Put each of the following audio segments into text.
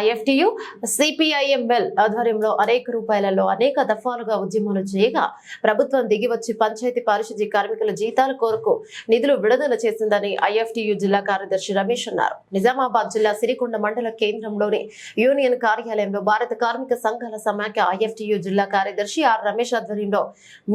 IFTU CPIML ఆధ్వర్యంలో అనేక రూపాయలలో అనేక దఫాలుగా ఉద్యమాలు చేయగా ప్రభుత్వం దిగివచ్చి పంచాయతీ పారిశుద్ధ్య కార్మికుల జీతాల కోరకు నిధులు విడుదల చేసిందని ఐఎఫ్టియు జిల్లా కార్యదర్శి రమేష్ అన్నారు. నిజామాబాద్ జిల్లా సిరికొండ మండల కేంద్రంలోని యూనియన్ కార్యాలయంలో భారత కార్మిక సంఘాల సమాఖ్య ఐఎఫ్టియు జిల్లా కార్యదర్శి ఆర్ రమేష్ ఆధ్వర్యంలో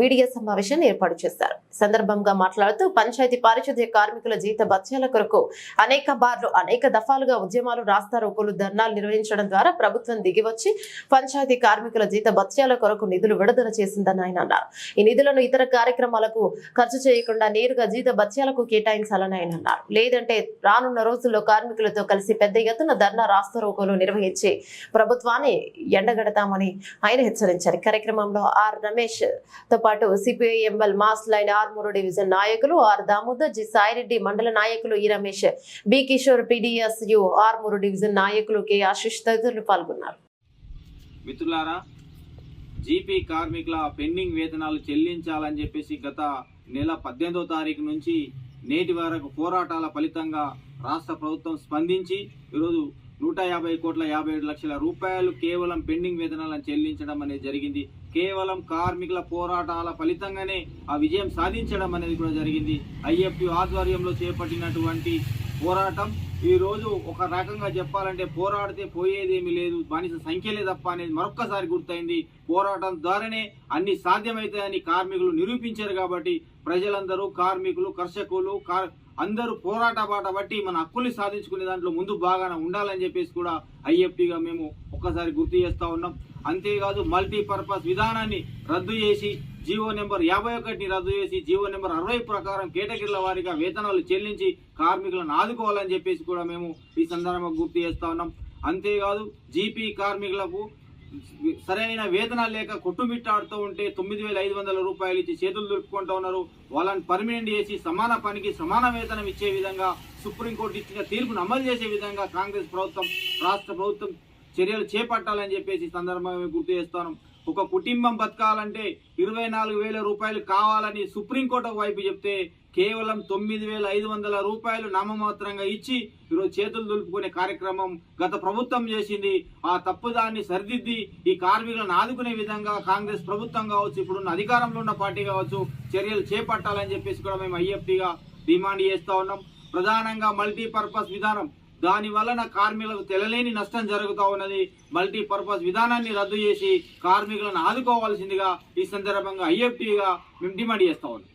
మీడియా సమావేశాన్ని ఏర్పాటు చేశారు. సందర్భంగా మాట్లాడుతూ పంచాయతీ పారిశుద్ధ్య కార్మికుల జీత భత్యాల కొరకు అనేక బార్లు అనేక దఫాలుగా ఉద్యమాలు రాస్తారు. ధర్నాలు నిర్వహించడం ద్వారా ప్రభుత్వం దిగివచ్చి పంచాయతీ కార్మికుల జీత భత్యాల కొరకు నిధులు విడుదల చేసిందని ఆయన అన్నారు. ఈ నిధులను ఇతర కార్యక్రమాలకు ఖర్చు చేయకుండా నేరుగా జీత భత్యాలకు కేటాయించాలని ఆయన అన్నారు. లేదంటే రానున్న రోజుల్లో కార్మికులతో కలిసి పెద్ద ఎత్తున ధర్నా రాస్తారోకోలు నిర్వహించి ప్రభుత్వాన్ని ఎండగడతామని ఆయన హెచ్చరించారు. కార్యక్రమంలో ఆర్ రమేష్తో పాటు CPIML mass line Armur division నాయకులు ఆర్ దామోదర్ జి సాయిరెడ్డి మండల నాయకులు E Ramesh B Kishore PDSU Armur division నాయకులు కెఆర్ ఆశిష్ తదితరులు పాల్గొన్నారు. మిత్రులారా జీపీ కార్మికుల పెండింగ్ వేతనాలు చెల్లించాలని చెప్పేసి గత నెల పద్దెనిమిదో తారీఖు నుంచి నేటి వరకు పోరాటాల ఫలితంగా రాష్ట్ర ప్రభుత్వం స్పందించి ఈరోజు నూట యాభై కోట్ల యాభై ఏడు లక్షల రూపాయలు కేవలం పెండింగ్ వేతనాలను చెల్లించడం అనేది జరిగింది. కేవలం కార్మికుల పోరాటాల ఫలితంగానే ఆ విజయం సాధించడం అనేది కూడా జరిగింది. ఐఎఫ్యు ఆధ్వర్యంలో చేపట్టినటువంటి పోరాటం. ఈ రోజు ఒక రకంగా చెప్పాలంటే పోరాడితే పోయేదేమీ లేదు. బానిస సంఖ్యలే తప్ప అనేది మరొక్కసారి గుర్తయింది. పోరాటం ద్వారానే అన్ని సాధ్యమవుతాయని కార్మికులు నిరూపించారు కాబట్టి ప్రజలందరూ కార్మికులు కర్షకులు అందరూ పోరాట బాట బట్టి మన హక్కుల్ని సాధించుకునే దాంట్లో ముందు బాగానే ఉండాలని చెప్పేసి కూడా ఐఎఫ్టీగా మేము ఒక్కసారి గుర్తు చేస్తా ఉన్నాం. అంతేకాదు మల్టీపర్పస్ విధానాన్ని రద్దు చేసి జీవో నెంబర్ యాభై ఒకటిని రద్దు చేసి జీవో నెంబర్ అరవై ప్రకారం కేటగిరీల వారీగా వేతనాలు చెల్లించి కార్మికులను ఆదుకోవాలని చెప్పేసి కూడా మేము ఈ సందర్భంగా గుర్తు చేస్తా ఉన్నాం. అంతేకాదు జీపీ కార్మికులకు సరైన వేతనాలు లేక కొట్టుమిట్టాడుతూ ఉంటే తొమ్మిది వేల ఐదు వందల రూపాయలు ఇచ్చి చేతులు దులుపుకుంటూ ఉన్నారు. వాళ్ళని పర్మినెంట్ చేసి సమాన పనికి సమాన వేతనం ఇచ్చే విధంగా సుప్రీంకోర్టు ఇచ్చిన తీర్పును అమలు చేసే విధంగా కాంగ్రెస్ ప్రభుత్వం రాష్ట్ర ప్రభుత్వం చర్యలు చేపట్టాలని చెప్పేసి సందర్భంగా మేము గుర్తు చేస్తాను. ఒక కుటుంబం బతకాలంటే ఇరవై నాలుగు వేల రూపాయలు కావాలని సుప్రీంకోర్టు వైపు చెప్తే కేవలం తొమ్మిది వేల ఐదు వందల రూపాయలు నామమాత్రంగా ఇచ్చి ఈరోజు చేతులు దులుపుకునే కార్యక్రమం గత ప్రభుత్వం చేసింది. ఆ తప్పుదాన్ని సరిదిద్ది ఈ కార్మికులను ఆదుకునే విధంగా కాంగ్రెస్ ప్రభుత్వం కావచ్చు ఇప్పుడున్న అధికారంలో ఉన్న పార్టీ కావచ్చు చర్యలు చేపట్టాలని చెప్పేసి కూడా మేము ఐఎఫ్టీగా డిమాండ్ చేస్తూ ఉన్నాం. ప్రధానంగా మల్టీపర్పస్ విధానం. దాని వలన కార్మికులకు తెలలేని నష్టం జరుగుతూ ఉన్నది. మల్టీపర్పస్ విధానాన్ని రద్దు చేసి కార్మికులను ఆదుకోవాల్సిందిగా ఈ సందర్భంగా ఐఎఫ్టీగా మేము డిమాండ్ చేస్తా ఉన్నాం.